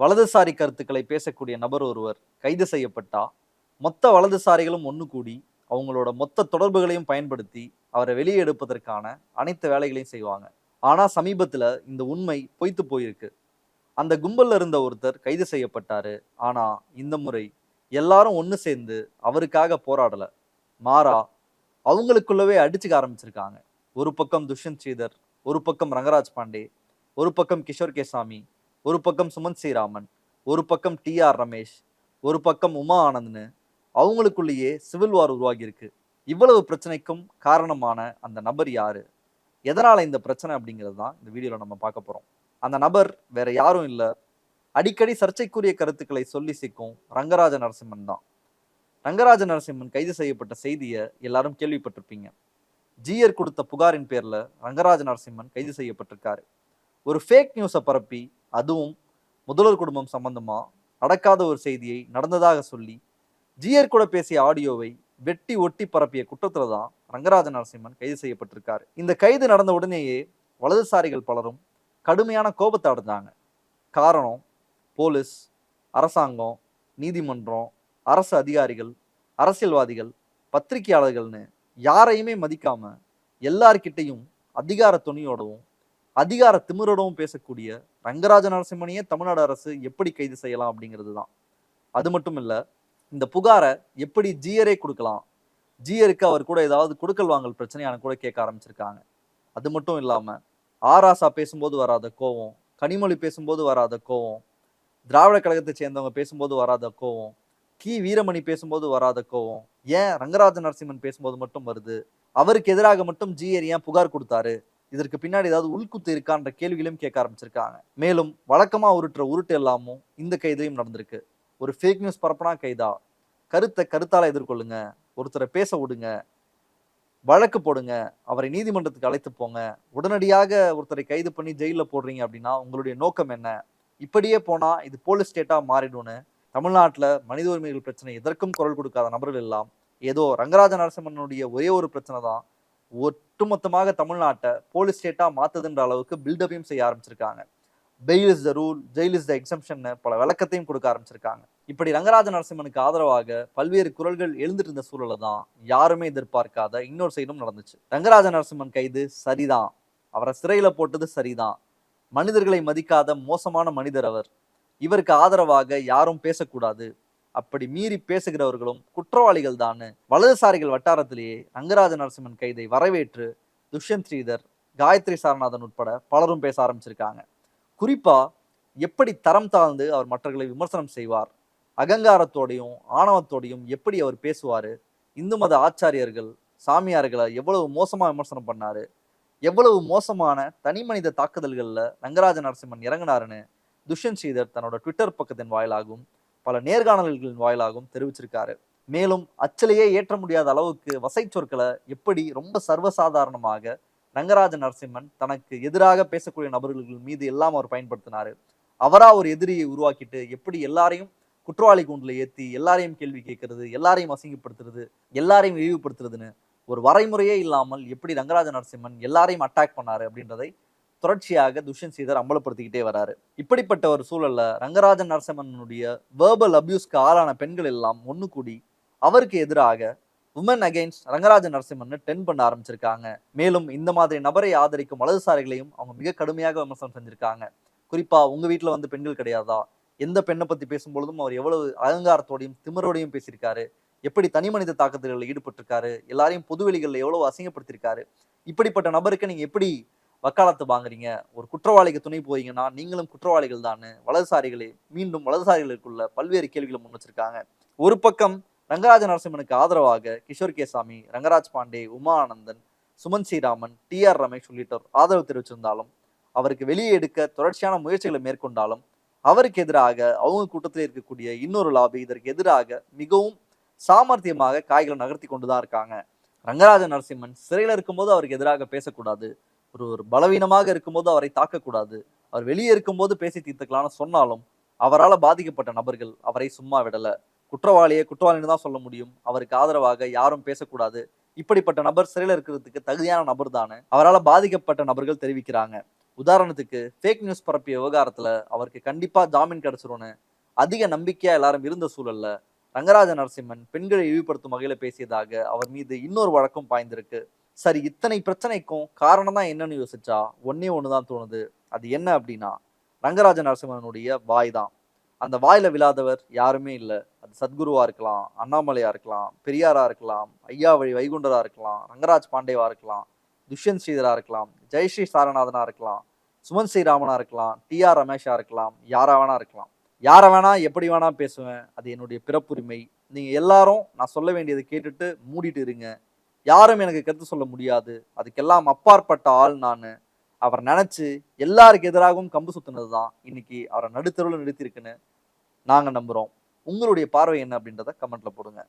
வலதுசாரி கருத்துக்களை பேசக்கூடிய நபர் ஒருவர் கைது செய்யப்பட்டா மொத்த வலதுசாரிகளும் ஒன்று கூடி அவங்களோட மொத்த தொடர்புகளையும் பயன்படுத்தி அவரை வெளியே எடுப்பதற்கான அனைத்து வேலைகளையும் செய்வாங்க. ஆனால் சமீபத்தில் இந்த உண்மை பொய்த்து போயிருக்கு. அந்த கும்பலில் இருந்த ஒருத்தர் கைது செய்யப்பட்டாரு. ஆனால் இந்த முறை எல்லாரும் ஒன்று சேர்ந்து அவருக்காக போராடலை. மாறா அவங்களுக்குள்ளவே அடிச்சுக்க ஆரம்பிச்சிருக்காங்க. ஒரு பக்கம் துஷ்யந்த் ஸ்ரீதர் ஒரு பக்கம் ரங்கராஜ் பாண்டே ஒரு பக்கம் கிஷோர் கேசாமி ஒரு பக்கம் சுமந்த் ஸ்ரீராமன் ஒரு பக்கம் டி ஆர் ரமேஷ் ஒரு பக்கம் உமா ஆனந்த்னு அவங்களுக்குள்ளேயே சிவில் வார் உருவாகியிருக்கு. இவ்வளவு பிரச்சனைக்கும் காரணமான அந்த நபர் யாரு? எதனால் இந்த பிரச்சனை அப்படிங்கிறது தான் இந்த வீடியோவில் நம்ம பார்க்க போகிறோம் அந்த நபர் வேற யாரும் இல்லை. அடிக்கடி சர்ச்சைக்குரிய கருத்துக்களை சொல்லி சிக்கும் ரங்கராஜ நரசிம்மன் தான். ரங்கராஜ நரசிம்மன் கைது செய்யப்பட்ட செய்தியை எல்லாரும் கேள்விப்பட்டிருப்பீங்க. ஜீயர் கொடுத்த புகாரின் பேரில் ரங்கராஜ நரசிம்மன் கைது செய்யப்பட்டிருக்காரு. ஒரு ஃபேக் நியூஸை பரப்பி அதுவும் முதல்வர் குடும்பம் சம்பந்தமா நடக்காத ஒரு செய்தியை நடந்ததாக சொல்லி ஜிஆர் கூட பேசிய ஆடியோவை வெட்டி ஒட்டி பரப்பிய குற்றத்தில் தான் ரங்கராஜ நரசிம்மன் கைது செய்யப்பட்டிருக்காரு. இந்த கைது நடந்த உடனேயே வலதுசாரிகள் பலரும் கடுமையான கோபத்தை அடைஞ்சாங்க. காரணம் போலீஸ் அரசாங்கம் நீதிமன்றம் அரசு அதிகாரிகள் அரசியல்வாதிகள் பத்திரிகையாளர்கள்னு யாரையுமே மதிக்காம எல்லார்கிட்டையும் அதிகார துணியோடவும் அதிகார திமிரோடவும் பேசக்கூடிய ரங்கராஜ நரசிம்மனையே தமிழ்நாடு அரசு எப்படி கைது செய்யலாம் அப்படிங்கிறது தான். அது மட்டும் இல்லை இந்த புகாரை எப்படி ஜியரே கொடுக்கலாம்? ஜியருக்கு அவர் கூட ஏதாவது கொடுக்கல் வாங்கல் பிரச்சனையான கூட கேட்க ஆரம்பிச்சிருக்காங்க. அது மட்டும் இல்லாமல் ஆராசா பேசும்போது வராத கோவம் கனிமொழி பேசும்போது வராத கோவம் திராவிட கழகத்தை சேர்ந்தவங்க பேசும்போது வராத கோவம் கி வீரமணி பேசும்போது வராத கோவம் ஏன் ரங்கராஜ நரசிம்மன் பேசும்போது மட்டும் வருது அவருக்கு எதிராக மட்டும் ஜிஆர் ஏன் புகார் கொடுத்தாரு இதற்கு பின்னாடி ஏதாவது உள்குத்து இருக்கான்ற கேள்விகளையும் கேட்க ஆரம்பிச்சிருக்காங்க. மேலும் வழக்கமாக உருட்டுற உருட்டு எல்லாமும் இந்த கைதையும் நடந்திருக்கு. ஒரு ஃபேக் நியூஸ் பரப்புனா கைதா? கருத்தை கருத்தால் எதிர்கொள்ளுங்க. ஒருத்தரை பேச விடுங்க. வழக்கு போடுங்க. அவரை நீதிமன்றத்துக்கு அழைத்து போங்க. உடனடியாக ஒருத்தரை கைது பண்ணி ஜெயிலில் போடுறீங்க அப்படின்னா உங்களுடைய நோக்கம் என்ன? இப்படியே போனால் இது போலீஸ் ஸ்டேட்டாக மாறிடும்னு தமிழ்நாட்டில் மனித உரிமைகள் பிரச்சனை எதற்கும் குரல் கொடுக்காத நபர்கள் எல்லாம் ஏதோ ரங்கராஜ நரசிம்மனுடைய ஒரே ஒரு பிரச்சனை தான் ஒட்டுமொத்தமாக தமிழ்நாட்டை போலீஸ் ஸ்டேட்டாக மாற்றுதுன்ற அளவுக்கு பில்டப்பையும் செய்ய ஆரம்பிச்சிருக்காங்க. Bail is the rule jail is the exemption பல விளக்கத்தையும் கொடுக்க ஆரம்பிச்சிருக்காங்க. இப்படி ரங்கராஜ நரசிம்மனுக்கு ஆதரவாக பல்வேறு குரல்கள் எழுந்துட்டு இருந்த சூழலை தான் யாருமே எதிர்பார்க்காத இன்னொரு சைடும் நடந்துச்சு. ரங்கராஜ நரசிம்மன் கைது சரிதான். அவரை சிறையில் போட்டது சரிதான். மனிதர்களை மதிக்காத மோசமான மனிதர் அவர். இவருக்கு ஆதரவாக யாரும் பேசக்கூடாது. அப்படி மீறி பேசுகிறவர்களும் குற்றவாளிகள் தான் வலதுசாரிகள் வட்டாரத்திலேயே ரங்கராஜ நரசிம்மன் கைதை வரவேற்று துஷ்யந்த் ஸ்ரீதர் காயத்ரி சாரநாதன் உட்பட பலரும் பேச ஆரம்பிச்சிருக்காங்க. குறிப்பா எப்படி தரம் தாழ்ந்து அவர் மற்றவர்களை விமர்சனம் செய்வார் அகங்காரத்தோடையும் ஆணவத்தோடையும் எப்படி அவர் பேசுவாரு இந்து மத ஆச்சாரியர்கள் சாமியார்களை எவ்வளவு மோசமா விமர்சனம் பண்ணாரு எவ்வளவு மோசமான தனி மனித தாக்குதல்கள்ல ரங்கராஜ நரசிம்மன் இறங்கினாருன்னு துஷ்யந்த் ஸ்ரீதர் தன்னோட ட்விட்டர் பக்கத்தின் வாயிலாகவும் பல நேர்காணல்களின் வாயிலாகவும் தெரிவிச்சிருக்காரு. மேலும் அச்சலையே ஏற்ற முடியாத அளவுக்கு வசை சொற்களை எப்படி ரொம்ப சர்வசாதாரணமாக ரங்கராஜ நரசிம்மன் தனக்கு எதிராக பேசக்கூடிய நபர்கள் மீது எல்லாம் அவர் பயன்படுத்தினாரு. அவரா ஒரு எதிரியை உருவாக்கிட்டு எப்படி எல்லாரையும் குற்றவாளி கூண்டுல ஏத்தி எல்லாரையும் கேள்வி கேட்கறது எல்லாரையும் அசிங்கப்படுத்துறது எல்லாரையும் இழிவுபடுத்துறதுன்னு ஒரு வரைமுறையே இல்லாமல் எப்படி ரங்கராஜ நரசிம்மன் எல்லாரையும் அட்டாக் பண்ணாரு அப்படின்றதை தொடர்ச்சியாக துஷ்யந்த் ஸ்ரீதர் அம்பலப்படுத்திக்கிட்டே வராரு. இப்படிப்பட்ட ஒரு சூழல்ல ரங்கராஜன் நரசிம்மனுடைய வேர்பல் அபியூஸ்க்கு ஆளான பெண்கள் எல்லாம் ஒன்று கூடி அவருக்கு எதிராக women against Rangarajan Narasimhan ten பண்ண ஆரம்பிச்சிருக்காங்க. மேலும் இந்த மாதிரி நபரை ஆதரிக்கும் வலதுசாரிகளையும் அவங்க மிக கடுமையாக விமர்சனம் செஞ்சிருக்காங்க. குறிப்பா உங்க வீட்டில் வந்து பெண்கள் கிடையாதா? எந்த பெண்ணை பத்தி பேசும்பொழுதும் அவர் எவ்வளவு அகங்காரத்தோடையும் திமிரோடையும் பேசியிருக்காரு. எப்படி தனி மனித தாக்கத்துகளில் ஈடுபட்டிருக்காரு? எல்லாரையும் பொதுவெளிகளில் எவ்வளவு அசிங்கப்படுத்திருக்காரு இப்படிப்பட்ட நபருக்கு நீங்க எப்படி வக்காலத்து வாங்குறீங்க ஒரு குற்றவாளிக்கு துணை போறீங்கன்னா நீங்களும் குற்றவாளிகள் தான் வலதுசாரிகளே மீண்டும் வலதுசாரிகளுக்குள்ள பல்வேறு கேள்விகளை முன் வச்சிருக்காங்க. ஒரு பக்கம் ரங்கராஜ நரசிம்மனுக்கு ஆதரவாக கிஷோர் கேசாமி ரங்கராஜ் பாண்டே உமா ஆனந்தன் சுமன் ஸ்ரீராமன் டி ஆர் ரமேஷ் உள்ளிட்டோர் ஆதரவு தெரிவிச்சிருந்தாலும் அவருக்கு வெளியே எடுக்க தொடர்ச்சியான முயற்சிகளை மேற்கொண்டாலும் அவருக்கு எதிராக அவங்க கூட்டத்தில் இருக்கக்கூடிய இன்னொரு லாபி இதற்கு எதிராக மிகவும் சாமர்த்தியமாக காய்களை நகர்த்தி கொண்டுதான் இருக்காங்க. ரங்கராஜ நரசிம்மன் சிறையில் இருக்கும்போது அவருக்கு எதிராக பேசக்கூடாது. ஒரு ஒரு பலவீனமாக இருக்கும்போது அவரை தாக்கக்கூடாது. அவர் வெளியே இருக்கும்போது பேசி தீர்த்துக்கலாம்னு சொன்னாலும் அவரால் பாதிக்கப்பட்ட நபர்கள் அவரை சும்மா விடலை. குற்றவாளியை குற்றவாளின்னு தான் சொல்ல முடியும். அவருக்கு ஆதரவாக யாரும் பேசக்கூடாது. இப்படிப்பட்ட நபர் சிறையில் இருக்கிறதுக்கு தகுதியான நபர் தானே. அவரால் பாதிக்கப்பட்ட நபர்கள் தெரிவிக்கிறாங்க. உதாரணத்துக்கு ஃபேக் நியூஸ் பரப்பிய விவகாரத்தில் அவருக்கு கண்டிப்பாக ஜாமீன் கிடச்சிரும்னு அதிக நம்பிக்கையாக எல்லாரும் இருந்த சூழல்ல ரங்கராஜ நரசிம்மன் பெண்களை இழிவுபடுத்தும் வகையில் பேசியதாக அவர் மீது இன்னொரு வழக்கம் பாய்ந்திருக்கு. சரி இத்தனை பிரச்சனைக்கும் காரணம் தான் என்னன்னு யோசிச்சா ஒன்னே ஒண்ணுதான் தோணுது. அது என்ன அப்படின்னா ரங்கராஜ நரசிம்மனுடைய வாய் தான் அந்த வாயில விழாதவர் யாருமே இல்லை. அது சத்குருவா இருக்கலாம் அண்ணாமலையா இருக்கலாம் பெரியாரா இருக்கலாம் ஐயா வழி வைகுண்டரா இருக்கலாம் ரங்கராஜ் பாண்டேவா இருக்கலாம் துஷ்யந்த் ஸ்ரீதரா இருக்கலாம் ஜெயஸ்ரீ சாரநாதனா இருக்கலாம் சுமன் ஸ்ரீராமனா இருக்கலாம் டி ஆர் ரமேஷா இருக்கலாம் யாரா வேணா இருக்கலாம். யாரை வேணா எப்படி வேணா பேசுவேன் அது என்னுடைய பிறப்புரிமை. நீங்க எல்லாரும் நான் சொல்ல வேண்டியதை கேட்டுட்டு மூடிட்டு இருங்க. யாரும் எனக்கு கருத்து சொல்ல முடியாது. அதுக்கெல்லாம் அப்பாற்பட்ட ஆள் நான். அவர் நினைச்சு எல்லாருக்கு எதிராகவும் கம்பு சுத்தினது தான் இன்னைக்கு அவரை நடுத்தருவில் நிறுத்தியிருக்குன்னு நாங்க நம்புறோம். உங்களுடைய பார்வை என்ன அப்படின்றத கமெண்ட்ல போடுங்க.